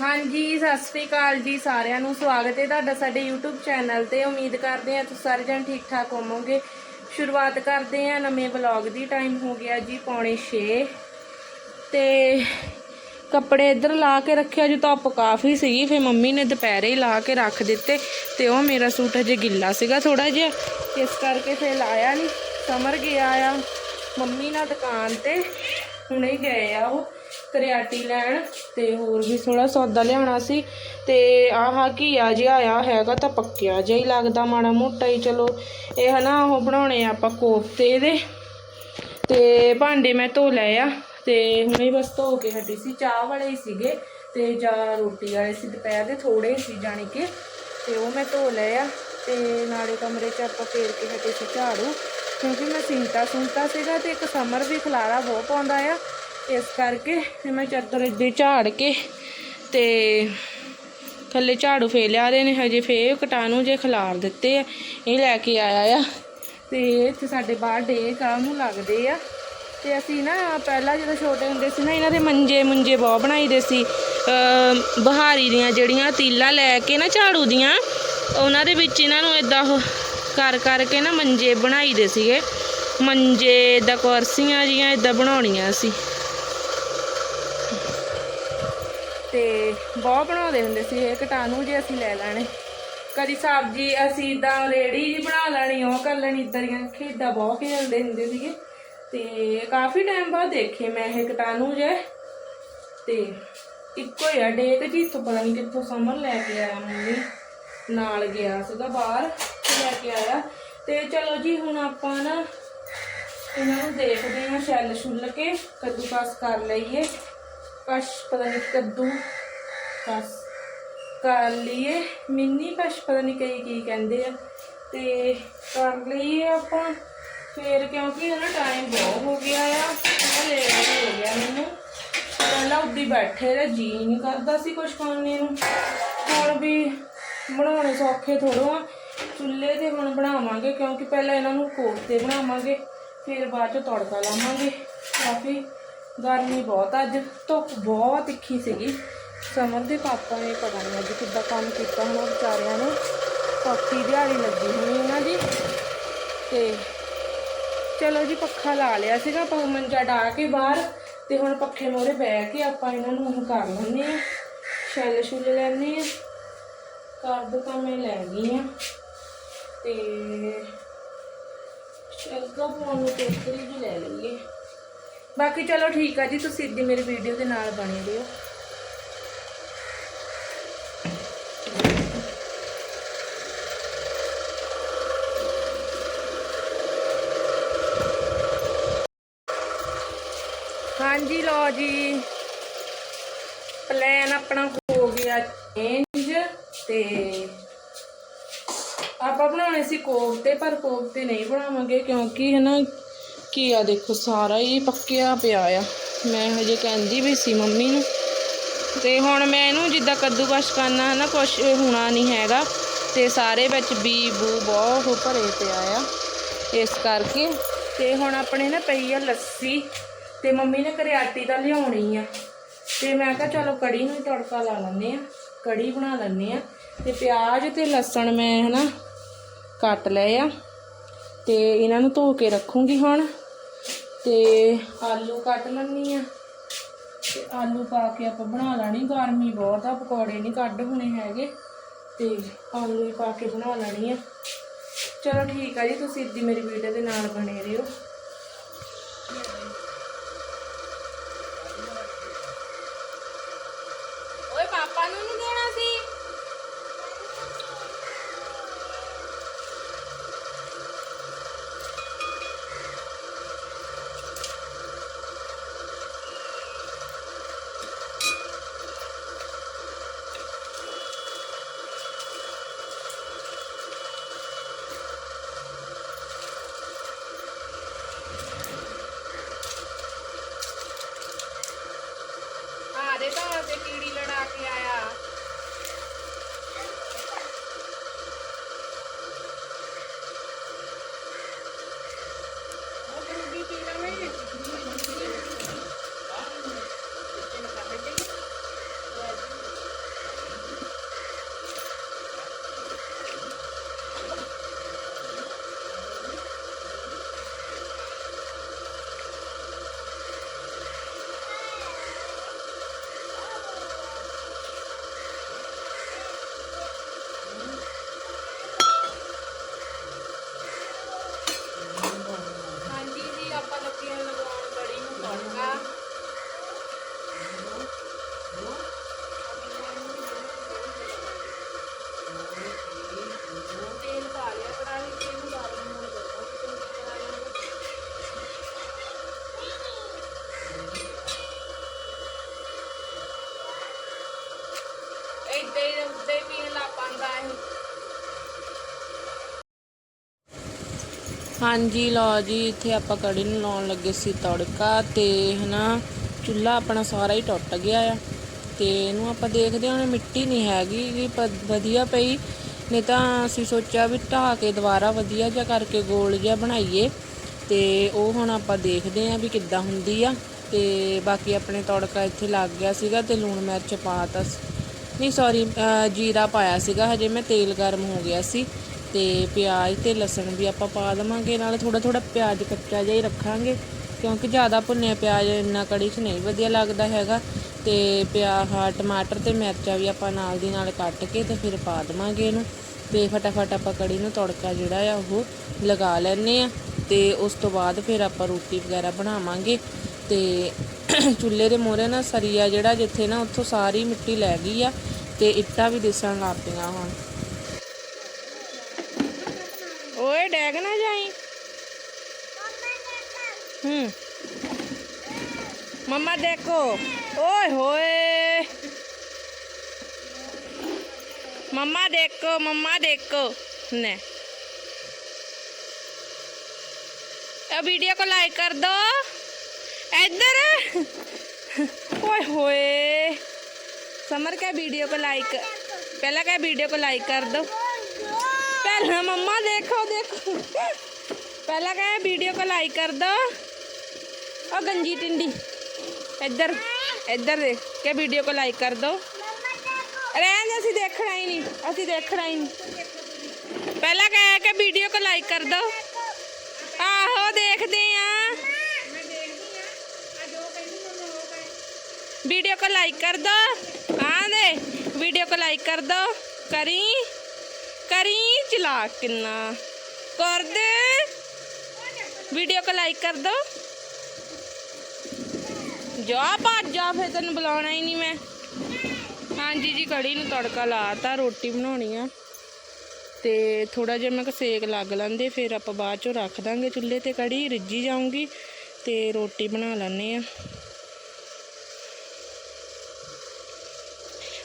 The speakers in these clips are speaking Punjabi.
ਹਾਂਜੀ, ਸਤਿ ਸ੍ਰੀ ਅਕਾਲ ਜੀ ਸਾਰਿਆਂ ਨੂੰ। ਸਵਾਗਤ ਹੈ ਤੁਹਾਡਾ ਸਾਡੇ YouTube ਚੈਨਲ ਤੇ। ਉਮੀਦ ਕਰਦੇ ਹਾਂ ਤੁਸੀਂ ਸਾਰੇ ਜਣ ਠੀਕ ਠਾਕ ਹੋਵੋਗੇ। ਸ਼ੁਰੂਆਤ ਕਰਦੇ ਹਾਂ ਨਵੇਂ ਵਲੌਗ ਦੀ। ਟਾਈਮ ਹੋ ਗਿਆ ਜੀ ਪੌਣੇ 6 ਤੇ ਕੱਪੜੇ ਇੱਧਰ ਲਾ ਕੇ ਰੱਖਿਆ ਜੀ ਧੁੱਪ ਕਾਫੀ ਸੀਗੀ। ਫਿਰ ਮੰਮੀ ਨੇ ਦੁਪਹਿਰੇ ਹੀ ਲਾ ਕੇ ਰੱਖ ਦਿੱਤੇ। ਤੇ ਉਹ ਮੇਰਾ ਸੂਟ ਹਜੇ ਗਿੱਲਾ ਸੀਗਾ ਥੋੜਾ ਜਿਹਾ। ਇਸ ਕਰਕੇ ਫਿਰ ਲਾਇਆ ਨਹੀਂ ਸਮਰ ਗਿਆ ਆ। ਮੰਮੀ ਨਾਲ ਦੁਕਾਨ ਤੇ ਹੁਣੇ ਗਏ ਆ ਉਹ। ਕਰਿਆਟੀ ਲੈਣ ਤੇ ਹੋਰ ਵੀ ਥੋੜਾ ਸੌਦਾ ਲਿਆਉਣਾ ਸੀ। ਤੇ ਆਹ ਘੀਆ ਜਿਹਾ ਆਇਆ ਹੈਗਾ ਤਾਂ ਪੱਕਿਆ ਜਿਹਾ ਹੀ ਲੱਗਦਾ, ਮਾੜਾ ਮੋਟਾ ਹੀ, ਚਲੋ। ਇਹ ਹਨਾ, ਉਹ ਬਣਾਉਣੇ ਆ ਆਪਾਂ ਕੋਫਤੇ ਦੇ ਤੇ ਭਾਂਡੇ ਮੈਂ ਧੋ ਲਏ ਆ। ਤੇ ਹੁਣੇ ਬਸ ਧੋ ਕੇ ਹਟੀ ਸੀ। ਚਾਹ ਵਾਲੇ ਹੀ ਸੀਗੇ ਤੇ ਜਾਂ ਰੋਟੀ ਵਾਲੇ ਸੀ, ਦੁਪਹਿਰ ਦੇ ਥੋੜੇ ਸੀ ਜਾਣੀ ਕਿ। ਤੇ ਉਹ ਮੈਂ ਧੋ ਲਏ ਆ ਤੇ ਨਾਲੇ ਕਮਰੇ 'ਚ ਆਪਾਂ ਫੇਰ ਕੇ ਹਟੇ ਸੀ ਝਾੜੂ। ਕਿਉਂਕਿ ਮੈਂ ਸਿੰਤਾ ਸੁੰਤਾ ਸੀਗਾ ਤੇ ਇੱਕ ਸਮਰ ਵੀ ਖਲਾਰਾ ਬਹੁਤ ਪਾਉਂਦਾ ਆ। ਇਸ ਕਰਕੇ ਫਿਰ ਮੈਂ ਚਾਦਰ ਇੱਦੇ ਝਾੜ ਕੇ ਤੇ ਥੱਲੇ ਝਾੜੂ ਫੇ ਲਿਆ ਦੇ ਨੇ, ਹਜੇ ਫੇ ਕਟਾਣੂ ਜੇ ਖਿਲਾਰ ਦਿੱਤੇ ਆ, ਇਹ ਲੈ ਕੇ ਆਇਆ ਆ। ਤੇ ਇੱਥੇ ਸਾਡੇ ਬਾਹਰ ਡੇ ਨੂੰ ਲੱਗਦੇ ਆ। ਤੇ ਅਸੀਂ ਨਾ ਪਹਿਲਾਂ ਜਦੋਂ ਛੋਟੇ ਹੁੰਦੇ ਸੀ ਨਾ, ਇਹਨਾਂ ਦੇ ਮੰਜੇ ਮੁੰਜੇ ਬਹੁਤ ਬਣਾਈਦੇ ਸੀ। ਬਹਾਰੀ ਦੀਆਂ ਜਿਹੜੀਆਂ ਤੀਲਾ ਲੈ ਕੇ ਨਾ ਝਾੜੂ ਦੀਆਂ, ਉਹਨਾਂ ਦੇ ਵਿੱਚ ਇਹਨਾਂ ਨੂੰ ਇਦਾਂ ਕਰ ਕਰਕੇ ਨਾ ਮੰਜੇ ਬਣਾਈਦੇ ਸੀਗੇ। ਮੰਜੇ ਇਦਾਂ ਕੁਰਸੀਆਂ ਜੀਆਂ ਇਦਾਂ ਬਣਾਉਣੀਆਂ ਸੀ। ਤੇ ਬਹੁਤ ਬਣਾਉਂਦੇ ਹੁੰਦੇ ਸੀ ਇਹ ਕਟਾਣੂ ਜੇ ਅਸੀਂ ਲੈ ਲੈਣੇ। ਕਦੀ ਸਬਜ਼ੀ ਅਸੀਂ ਇਦਾਂ ਰੇੜੀ ਜੀ ਬਣਾ ਲੈਣੀ, ਉਹ ਕਰ ਲੈਣੀ ਇਦਾਂ ਦੀਆਂ ਖੇਡਾਂ ਬਹੁਤ ਖੇਡਦੇ ਹੁੰਦੇ ਸੀਗੇ। ਤੇ ਕਾਫੀ ਟਾਈਮ ਬਾਅਦ ਦੇਖੇ ਮੈਂ ਇਹ ਕਟਾਣੂ ਜੇ। ਤੇ ਇੱਕੋ ਹੀ ਆ, ਡੇਕ ਜੀ ਇੱਥੋਂ ਪਤਾ ਨਹੀਂ ਕਿੱਥੋਂ ਸਮਰ ਲੈ ਕੇ ਆਇਆ ਮੰਮੀ। ਨਾਲ ਗਿਆ ਸੀਗਾ ਬਾਹਰ ਲੈ ਕੇ ਆਇਆ। ਤੇ ਚਲੋ ਜੀ, ਹੁਣ ਆਪਾਂ ਨਾ ਇਹਨਾਂ ਨੂੰ ਦੇਖਦੇ ਹਾਂ ਛੱਲ ਛੁੱਲ ਕੇ ਕੱਦੂਕਸ ਕਰ ਲਈਏ। ਕਸ਼ ਪਤਾ ਨਹੀਂ ਕੱਦੂ, ਬਸ। ਕਰ ਲਈਏ। ਮਿੰਨੀ ਕਸ਼ ਪਤਾ ਨਹੀਂ ਕਈ ਕੀ ਕਹਿੰਦੇ ਆ। ਤੇ ਕਰ ਲਈਏ ਆਪਾਂ। ਫੇਰ ਕਿਉਂਕਿ ਨਾ ਟਾਈਮ ਬਹੁਤ ਹੋ ਗਿਆ ਆ। ਥੋੜਾ ਲੇਟ ਹੋ ਗਿਆ ਮੈਨੂੰ। ਪਹਿਲਾਂ ਉੱਡੀ ਬੈਠੇ ਰਹੇ, ਜੀ ਨਹੀਂ ਕਰਦਾ ਸੀ ਕੁਝ ਖਾਣੇ ਨੂੰ। ਹੁਣ ਵੀ ਬਣਾਉਣੇ ਸੌਖੇ ਥੋੜੋ ਆ। ਚੁੱਲ੍ਹੇ ਤੇ ਹੁਣ ਬਣਾਵਾਂਗੇ, ਕਿਉਂਕਿ ਪਹਿਲਾਂ ਇਹਨਾਂ ਨੂੰ ਕੋਫਤੇ ਬਣਾਵਾਂਗੇ। ਫਿਰ ਬਾਅਦ ਚ ਤੜਕਾ ਲਾਵਾਂਗੇ। ਕਾਫੀ ਗਰਮੀ ਬਹੁਤ ਅੱਜ ਧੁੱਪ ਬਹੁਤ ਤਿੱਖੀ ਸੀਗੀ। ਸਮਰ ਦੇ ਪਾਪਾ ਨੇ ਪਤਾ ਨਹੀਂ ਅੱਜ ਕਿੱਦਾਂ ਕੰਮ ਕੀਤਾ ਹੋਣਾ ਵਿਚਾਰਿਆਂ ਨੇ। ਔਖੀ ਦਿਹਾੜੀ ਲੱਗੀ ਹੋਣੀ ਇਹਨਾਂ ਦੀ। ਤੇ ਚਲੋ ਜੀ, ਪੱਖਾ ਲਾ ਲਿਆ ਸੀਗਾ, ਆਪਾਂ ਮੰਜਾ ਢਾ ਕੇ ਬਾਹਰ। ਤੇ ਹੁਣ ਪੱਖੇ ਮੋਰੇ ਬਹਿ ਕੇ ਆਪਾਂ ਇਹਨਾਂ ਨੂੰ ਉਹ ਕਰ ਲੈਂਦੇ ਆ। ਛੱਲ ਛੁੱਲ ਲੈਂਦੇ ਆ। ਕਰਦ ਤਾਂ ਮੈਂ ਲੈ ਗਈ ਆ। ਤੇ ਸ਼ਲਕਾ ਪਾਉਣ ਨੂੰ ਟੋਕਰੀ ਵੀ ਲੈ ਲਈਏ। ਬਾਕੀ ਚਲੋ ਠੀਕ ਆ ਜੀ, ਤੁਸੀਂ ਇੱਦੀ ਮੇਰੀ ਵੀਡੀਓ ਦੇ ਨਾਲ ਬਣੇ ਰਹੋ। ਹਾਂਜੀ ਲੋ ਜੀ। ਪਲਾਨ ਆਪਣਾ ਹੋ ਗਿਆ ਚੇਂਜ ਤੇ ਆਪਾਂ ਬਣਾਉਣੇ ਸੀ ਕੋਫਤੇ, ਪਰ ਕੋਫਤੇ ਨਹੀਂ ਬਣਾਵਾਂਗੇ ਕਿਉਂਕਿ ਹਨਾ ਕੀ ਆ, ਦੇਖੋ ਸਾਰਾ ਹੀ ਪੱਕਿਆ ਪਿਆ ਆ। ਮੈਂ ਹਜੇ ਕਹਿੰਦੀ ਵੀ ਸੀ ਮੰਮੀ ਨੂੰ। ਤੇ ਹੁਣ ਮੈਂ ਇਹਨੂੰ ਜਿੱਦਾਂ ਕੱਦੂਕਸ਼ ਕਰਨਾ ਨਾ ਕੁਛ ਹੋਣਾ ਨਹੀਂ ਹੈਗਾ। ਤੇ ਸਾਰੇ ਵਿੱਚ ਬੀ ਬੂ ਬਹੁਤ ਭਰੇ ਪਿਆ ਆ, ਇਸ ਕਰਕੇ। ਤੇ ਹੁਣ ਆਪਣੇ ਨਾ ਪਈ ਆ ਲੱਸੀ, ਤੇ ਮੰਮੀ ਨੇ ਕਰਿਆਟੀ ਦਾ ਲਿਆਉਣੀ ਆ। ਤੇ ਮੈਂ ਕਿਹਾ ਚਲੋ ਕੜੀ ਨੂੰ ਹੀ ਤੜਕਾ ਲਾ ਲੈਂਦੇ ਆ, ਕੜੀ ਬਣਾ ਲੈਂਦੇ ਆ। ਤੇ ਪਿਆਜ਼ ਤੇ ਲਸਣ ਮੈਂ ਹਨਾ ਕੱਟ ਲਏ ਆ। ਤੇ ਇਹਨਾਂ ਨੂੰ ਧੋ ਕੇ ਰੱਖੂੰਗੀ ਹੁਣ। ਤੇ ਆਲੂ ਕੱਟ ਲੈਣੀ ਆ। ਤੇ ਆਲੂ ਪਾ ਕੇ ਆਪਾਂ ਬਣਾ ਲੈਣੀ। ਗਰਮੀ ਬਹੁਤ ਆ, ਪਕੌੜੇ ਨਹੀਂ ਕੱਢ ਹੋਣੇ ਹੈਗੇ। ਤੇ ਆਲੂ ਹੀ ਪਾ ਕੇ ਬਣਾ ਲੈਣੀ ਆ। ਚਲੋ ਠੀਕ ਆ ਜੀ, ਤੁਸੀਂ ਇੱਦੀ ਮੇਰੀ ਵੀਡੀਓ ਦੇ ਨਾਲ ਬਣੇ ਰਹੋ। ਹਾਂਜੀ, ਲਓ ਜੀ, ਇੱਥੇ ਆਪਾਂ ਕੜੀ ਨੂੰ ਲਾਉਣ ਲੱਗੇ ਸੀ ਤੜਕਾ ਤੇ ਹਨਾ, ਚੁੱਲ੍ਹਾ ਆਪਣਾ ਸਾਰਾ ਹੀ ਟੁੱਟ ਗਿਆ ਆ। ਤੇ ਇਹਨੂੰ ਆਪਾਂ ਦੇਖਦੇ ਹਾਂ ਮਿੱਟੀ ਨਹੀਂ ਹੈਗੀ, ਵੀ ਪ- ਵਧੀਆ ਪਈ। ਨਹੀਂ ਤਾਂ ਅਸੀਂ ਸੋਚਿਆ ਵੀ ਢਾਹ ਕੇ ਦੁਬਾਰਾ ਵਧੀਆ ਜਿਹਾ ਕਰਕੇ ਗੋਲ ਜਿਹਾ ਬਣਾਈਏ। ਤੇ ਉਹ ਹੁਣ ਆਪਾਂ ਦੇਖਦੇ ਹਾਂ ਵੀ ਕਿੱਦਾਂ ਹੁੰਦੀ ਆ। ਤੇ ਬਾਕੀ ਆਪਣੇ ਤੜਕਾ ਇੱਥੇ ਲੱਗ ਗਿਆ ਸੀਗਾ ਤੇ ਲੂਣ ਮਿਰਚ ਪਾਤਾ ਨਹੀਂ ਸੌਰੀ ਜੀਰਾ ਪਾਇਆ ਸੀਗਾ, ਹਜੇ ਮੈਂ ਤੇਲ ਗਰਮ ਹੋ ਗਿਆ ਸੀ। ਤੇ ਪਿਆਜ਼ ਤੇ ਲਸਣ ਵੀ ਆਪਾਂ ਪਾ ਦੇਵਾਂਗੇ, ਨਾਲ ਥੋੜਾ ਥੋੜਾ ਪਿਆਜ਼ ਕੱਚਾ ਜਿਹਾ ਹੀ ਰੱਖਾਂਗੇ, ਕਿਉਂਕਿ ਜ਼ਿਆਦਾ ਭੁੰਨਿਆ ਪਿਆਜ਼ ਇੰਨਾ ਕੜੀ 'ਚ ਨਹੀਂ ਵਧੀਆ ਲੱਗਦਾ ਹੈਗਾ, ਤੇ ਪਿਆਜ਼ ਟਮਾਟਰ ਤੇ ਮਿਰਚਾਂ ਵੀ ਆਪਾਂ ਨਾਲ ਦੀ ਨਾਲ ਕੱਟ ਕੇ ਤੇ ਫਿਰ ਪਾ ਦੇਵਾਂਗੇ ਇਹਨੂੰ, ਤੇ ਫਟਾਫਟ ਆਪਾਂ ਕੜੀ ਨੂੰ ਤੜਕਾ ਜਿਹੜਾ ਆ ਉਹ ਲਗਾ ਲੈਣੇ ਆ ਤੇ ਉਸ ਤੋਂ ਬਾਅਦ ਫਿਰ ਆਪਾਂ ਰੋਟੀ ਵਗੈਰਾ ਬਣਾਵਾਂਗੇ, ਤੇ ਚੁੱਲ੍ਹੇ ਦੇ ਮੋਰੇ ਨਾ ਸਰੀਆ ਜਿਹੜਾ ਜਿੱਥੇ ਨਾ ਉੱਥੋਂ ਸਾਰੀ ਮਿੱਟੀ ਲੈ ਗਈ ਆ, ਤੇ ਇੱਟਾਂ ਵੀ ਦਿਸਣ ਲੱਗ ਪਈਆਂ ਹੁਣ। ओए डैग ना जाई। हम्म। मम्मा देखो। ओए होए। मम्मा देखो मम्मा देखो। ने। वीडियो को लाइक कर दो। इधर। ओए होए। समर क्या वीडियो को लाइक पहला क्या वीडियो को लाइक कर दो? पहला मम्मा देखो देखो पहला क्या वीडियो को लाइक कर दो और गंजी टिंडी इधर इधर देख क्या वीडियो को लाइक कर दो ਰਹਿਣ ਦੇ ਅਸੀਂ ਦੇਖਣਾ ਹੀ ਨਹੀਂ ਅਸੀਂ ਦੇਖਣਾ ਹੀ ਨਹੀਂ ਪਹਿਲਾਂ ਕਹਿਆ ਕਿ ਵੀਡੀਓ ਕੋ ਲਾਈਕ ਕਰ ਦੋ ਆਹੋ ਦੇਖਦੇ ਆ ਵੀਡੀਓ ਕੋ ਲਾਈਕ ਕਰ ਦੋ ਹਾਂ ਦੇ ਵੀਡੀਓ ਕੋ ਲਾਈਕ ਕਰ ਦੋ ਕਰੀ ਚਲਾਕ ਕਿੰਨਾ ਕਰ ਦੇ ਵੀਡੀਓ ਕੋ ਲਾਈਕ ਕਰ ਦੋ। ਜਾ ਭੱਜ ਜਾ ਫੇ ਤੈਨੂੰ ਬੁਲਾਉਣਾ ਹੀ ਨਹੀਂ ਮੈਂ। ਹਾਂਜੀ ਜੀ, ਕੜੀ ਨੂੰ ਤੜਕਾ ਲਾਤਾ, ਰੋਟੀ ਬਣਾਉਣੀ ਆ। ਤੇ ਥੋੜਾ ਜਿਹਾ ਮੈਂ ਸੇਕ ਲੱਗ ਲੰਦੇ, ਫਿਰ ਆਪਾਂ ਬਾਅਦ ਚੋਂ ਰੱਖ ਦਾਂਗੇ ਚੁੱਲ੍ਹੇ ਤੇ ਕੜੀ ਰਿੱਜੀ ਜਾਊਗੀ ਤੇ ਰੋਟੀ ਬਣਾ ਲੈਣੇ ਆ।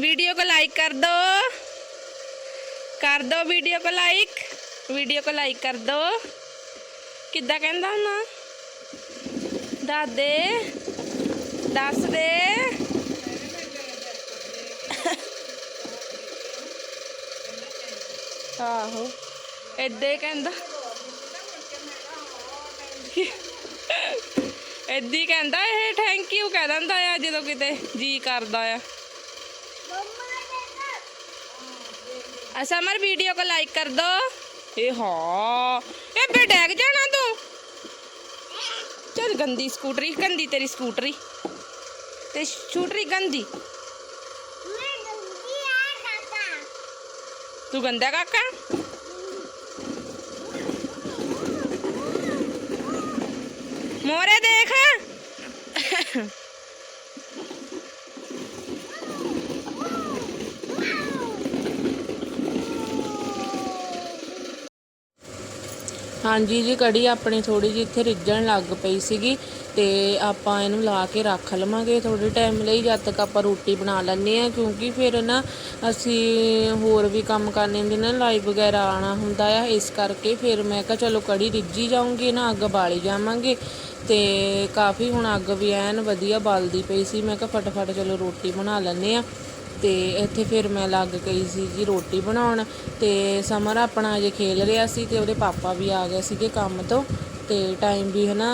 ਵੀਡੀਓ ਕੋ ਲਾਈਕ ਕਰ ਦੋ। ਕਰ ਦੋ ਵੀਡੀਓ ਕੋ ਲਾਈਕ ਵੀਡੀਓ ਕੋ ਲਾਈਕ ਕਰ ਦੋ ਕਿੱਦਾਂ ਕਹਿੰਦਾ ਨਾ ਦਾਦੇ ਦੱਸ ਦੇ ਆਹੋ ਏਦਾਂ ਹੀ ਕਹਿੰਦਾ ਏਦਾਂ ਹੀ ਕਹਿੰਦਾ ਇਹ ਥੈਂਕ ਯੂ ਕਹਿ ਦਿੰਦਾ ਆ ਜਦੋਂ ਕਿਤੇ ਜੀ ਕਰਦਾ ਆ अच्छा असमर वीडियो को लाइक कर दो। ए हाँ। ए बे डैग जाना तू। चल गंदी स्कूटरी गंदी तेरी स्कूटरी। ते स्कूटरी गंदी। तू गंदा काका? मोरे देख। ਹਾਂਜੀ ਜੀ, ਕੜੀ ਆਪਣੀ ਥੋੜੀ ਜਿਹੀ ਇੱਥੇ ਰਿੱਝਣ ਲੱਗ ਪਈ ਸੀਗੀ ਤੇ ਆਪਾਂ ਇਹਨੂੰ ਲਾ ਕੇ ਰੱਖ ਲਵਾਂਗੇ ਥੋੜੇ ਟਾਈਮ ਲਈ, ਜਦ ਤੱਕ ਆਪਾਂ ਰੋਟੀ ਬਣਾ ਲੈਂਦੇ ਆ ਕਿਉਂਕਿ ਫਿਰ ਨਾ ਅਸੀਂ ਹੋਰ ਵੀ ਕੰਮ ਕਰਨੇ ਹੁੰਦੇ ਨੇ ਲਾਈਵ ਵਗੈਰਾ ਆਣਾ ਹੁੰਦਾ ਆ, ਇਸ ਕਰਕੇ ਫਿਰ ਮੈਂ ਕਿਹਾ ਚਲੋ ਕੜੀ ਰਿੱਝੀ ਜਾਊਂਗੀ, ਨਾ ਅੱਗ ਬਾਲੀ ਜਾਵਾਂਗੇ ਤੇ ਕਾਫੀ ਹੁਣ ਅੱਗ ਵੀ ਐਨ ਵਧੀਆ ਬਲਦੀ ਪਈ ਸੀ, ਮੈਂ ਕਿਹਾ ਫਟਾਫਟ ਚਲੋ ਰੋਟੀ ਬਣਾ ਲੈਂਦੇ ਆ ਤੇ ਇੱਥੇ ਫਿਰ ਮੈਂ ਲੱਗ ਗਈ ਸੀ ਜੀ ਰੋਟੀ ਬਣਾਉਣ ਤੇ ਸਮਰ ਆਪਣਾ ਅਜੇ ਖੇਲ ਰਿਹਾ ਸੀ ਤੇ ਉਹਦੇ ਪਾਪਾ ਵੀ ਆ ਗਏ ਸੀਗੇ ਕੰਮ ਤੋਂ ਤੇ ਟਾਈਮ ਵੀ ਹਨਾ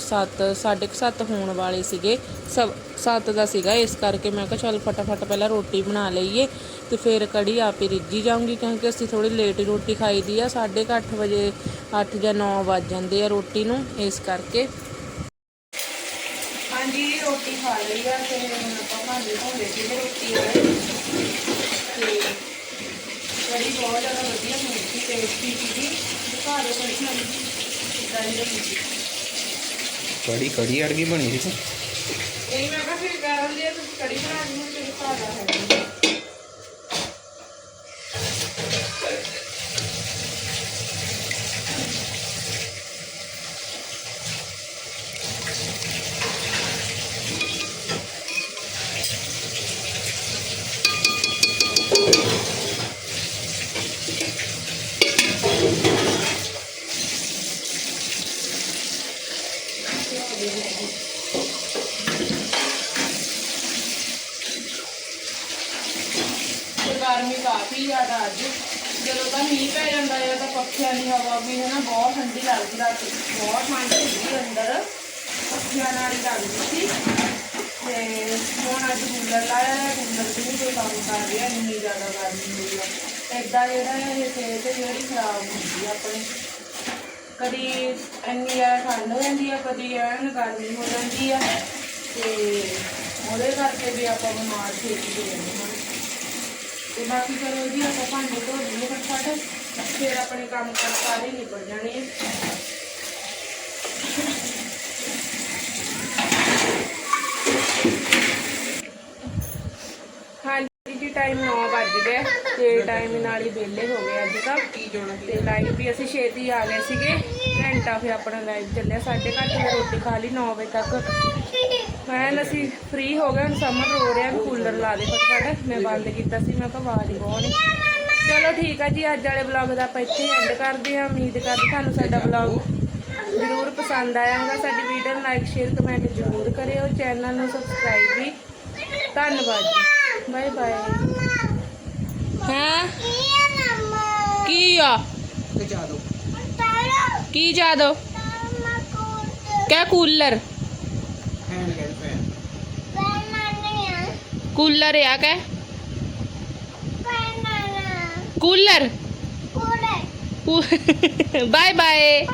7 7:30 ਹੋਣ ਵਾਲੇ ਸੀਗੇ। ਸਭ 7 ਦਾ ਸੀਗਾ, ਇਸ ਕਰਕੇ ਮੈਂ ਕਿਹਾ ਚੱਲ ਫਟਾਫਟ ਪਹਿਲਾਂ ਰੋਟੀ ਬਣਾ ਲਈਏ ਤੇ ਫਿਰ ਕੜੀ ਆਪੇ ਰਿੱਝੀ ਜਾਊਂਗੀ ਕਿਉਂਕਿ ਅਸੀਂ ਥੋੜੀ ਲੇਟ ਹੀ ਰੋਟੀ ਖਾਈਦੀ ਆ 8:30 ਵਜੇ 8 ਜਾਂ 9 ਵੱਜ ਜਾਂਦੇ ਆ ਰੋਟੀ ਨੂੰ, ਇਸ ਕਰਕੇ। ਹਾਂਜੀ ਰੋਟੀ ਖਾ ਲਈ ਆ ਤੇ ਹੁਣ ਆਪਾਂ ਭਾਂਡੇ ਧੋਂਦੇ ਸੀਗੇ ਰੋਟੀ ਵਾਲੇ ਤੇ ਕੜੀ ਬਹੁਤ ਜ਼ਿਆਦਾ ਵਧੀਆ ਸੀ ਟੇਸਟੀ ਸੀਗੀ। ਦਿਖਾ ਦਿਓ ਕੜੀ ਨਾਲ ਕਿੱਦਾਂ ਦੀ ਸੀ। ਕੜੀ ਕੜੀ ਅੜਗੀ ਬਣੀ ਸੀ। ਇਹ ਮੈਂ ਕਿਹਾ ਫਿਰ ਕਰਨ ਦੇ ਤੁਸੀਂ ਕੜੀ ਬਣਾ ਕੇ ਮੈਨੂੰ ਦਿਖਾ ਦਾ ਹੈ ਗਰਮੀ ਕਾਫੀ ਜ਼ਿਆਦਾ ਅੱਜ ਜਦੋਂ ਤਾਂ ਮੀਂਹ ਪੈ ਜਾਂਦਾ ਹੈ ਤਾਂ ਪੱਖਿਆਂ ਦੀ ਹਵਾ ਵੀ ਹੈ ਨਾ, ਬਹੁਤ ਠੰਡੀ ਲੱਗਦੀ ਰਾਤ। ਬਹੁਤ ਠੰਡ ਹੁੰਦੀ ਅੰਦਰ। ਪੱਖਿਆਂ ਨਾਲ ਹੀ ਲੱਗਦੀ ਸੀ। ਤੇ ਹੁਣ ਅੱਜ ਕੂਲਰ ਲਾਇਆ ਹੈ, ਕੂਲਰ ਵੀ ਨਹੀਂ ਕੋਈ ਕੰਮ ਕਰ ਰਿਹਾ, ਇੰਨੀ ਜ਼ਿਆਦਾ ਗਰਮੀ ਹੋਈ ਆ ਏਦਾਂ ਜਿਹੜਾ ਇਹ ਸਿਹਤ ਜਿਹੜੀ ਖਰਾਬ ਹੁੰਦੀ ਆ ਆਪਣੀ। ਕਦੀ ਇੰਨੀ ਜ਼ਿਆਦਾ ਠੰਡ ਹੋ ਜਾਂਦੀ ਆ, ਕਦੀ ਐਨ ਗਰਮੀ ਹੋ ਜਾਂਦੀ ਆ। ਤੇ ਉਹਦੇ ਕਰਕੇ ਵੀ ਆਪਾਂ ਬਿਮਾਰ ਛੇਤੀ ਹੋ ਜਾਂਦੇ ਹਾਂ। ਤੇ ਬਾਕੀ ਚਲੋ ਜੀ, ਆਪਾਂ ਭਾਂਡੇ ਧੋ ਲਈਏ ਫਟਾਫਟ। ਫਿਰ ਆਪਣੇ ਕੰਮ ਕਰ ਸਾਰੇ ਨਿਬੜ ਜਾਣੇ ਹਾਂਜੀ ਜੀ ਟਾਈਮ 9 ਵੱਜ ਗਿਆ ਤੇ ਟਾਈਮ ਨਾਲ ਹੀ ਵਿਹਲੇ ਹੋ ਗਏ ਅੱਜ ਤਾਂ। ਤੇ ਲਾਈਵ ਵੀ ਅਸੀਂ ਛੇਤੀ ਆ ਗਏ ਸੀਗੇ। ਘੰਟਾ ਫਿਰ ਆਪਣਾ ਲਾਈਵ ਚੱਲਿਆ ਸਾਢੇ ਘੱਟ ਵਜੇ ਰੋਟੀ ਖਾ ਲਈ 9 ਵਜੇ ਤੱਕ। ਮੈਂ ਅਸੀਂ ਫ੍ਰੀ ਹੋ ਗਏ, ਹੁਣ ਸਮਰ ਰੋ ਰਿਹਾ ਕੂਲਰ ਲਾ ਦੇ ਫਟਾਫਟ। ਮੈਂ ਬੰਦ ਕੀਤਾ ਸੀ, ਮੈਂ ਕਿਹਾ ਆਵਾਜ਼ ਹੀ ਬਹੁਤ ਚਲੋ ਠੀਕ ਆ ਜੀ ਅੱਜ ਵਾਲੇ ਵਲੌਗ ਦਾ ਆਪਾਂ ਇੱਥੇ ਐਂਡ ਕਰਦੇ ਹਾਂ। ਉਮੀਦ ਕਰਦੇ ਤੁਹਾਨੂੰ ਸਾਡਾ ਵਲੌਗ ਜ਼ਰੂਰ ਪਸੰਦ ਆਇਆ ਹੋਗਾ ਸਾਡੀ ਵੀਡੀਓ ਨੂੰ ਲਾਈਕ ਸ਼ੇਅਰ ਕਮੈਂਟ ਜ਼ਰੂਰ ਕਰਿਓ। ਚੈਨਲ ਨੂੰ ਸਬਸਕ੍ਰਾਈਬ ਵੀ। ਧੰਨਵਾਦ ਜੀ। ਬਾਏ ਬਾਏ ਹਾਂ? ਕੀ ਆ? ਤੇ ਜਾ ਦੋ ਕੀ ਜਾਦੋ ਕਿਆ ਕੂਲਰ ਫੈਨ ਕਰ ਫੈਨ ਕੂਲਰ ਕਹ ਕੂਲਰ ਬਾਏ ਬਾਏ